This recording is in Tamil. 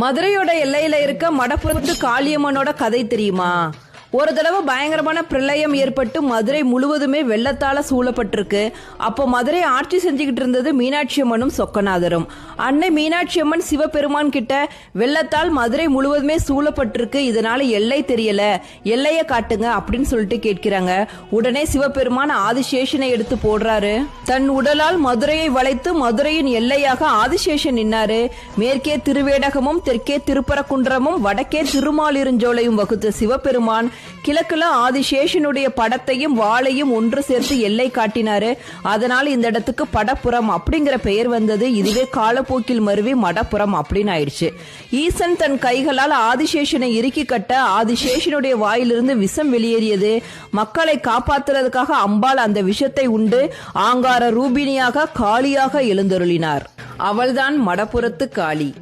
மதுரையோட எல்லையில இருக்க மடப்புறத்து காளியம்மனோட கதை தெரியுமா? ஒரு தடவை பயங்கரமான பிரளயம் ஏற்பட்டு மதுரை முழுவதுமே வெள்ளத்தால சூழப்பட்டிருக்கு. அப்போ மதுரை ஆட்சி செஞ்சுக்கிட்டு இருந்தது மீனாட்சி அம்மனும் சொக்கநாதரும். அன்னை மீனாட்சி அம்மன் சிவபெருமான் கிட்ட வெள்ளத்தால் மதுரை முழுவதுமே சூழப்பட்டிருக்கு இதனால எல்லை தெரியல. எல்லைய காட்டுங்க அப்படின்னு சொல்லிட்டு கேட்கிறாங்க. உடனே சிவபெருமான் ஆதிசேஷனை எடுத்து போடுறாரு. தன் உடலால் மதுரையை வளைத்து மதுரையின் எல்லையாக ஆதிசேஷன் நின்னாரு. மேற்கே திருவேடகமும் தெற்கே திருப்பரக்குன்றமும் வடக்கே திருமாலிருஞ்சோலையும் வகுத்த சிவபெருமான் கிழக்குல ஆதிசேஷனுடைய படத்தையும் வாளையும் ஒன்று சேர்த்து எல்லை காட்டினாரு. அதனால இந்த இடத்துக்கு படப்புறம் அப்படிங்கிற பெயர் வந்தது. இதுவே காலப்போக்கில் மருவி மடப்புறம் அப்படின்னு ஆயிடுச்சு. ஈசன் தன் கைகளால் ஆதிசேஷனை இறுக்கி கட்ட ஆதிசேஷனுடைய வாயிலிருந்து விஷம் வெளியேறியது. மக்களை காப்பாத்துறதுக்காக அம்பாள் அந்த விஷத்தை உண்டு. ஆங்கார ரூபிணியாக காளியாக எழுந்தருளினார். அவள்தான் மடப்புறத்து காளி.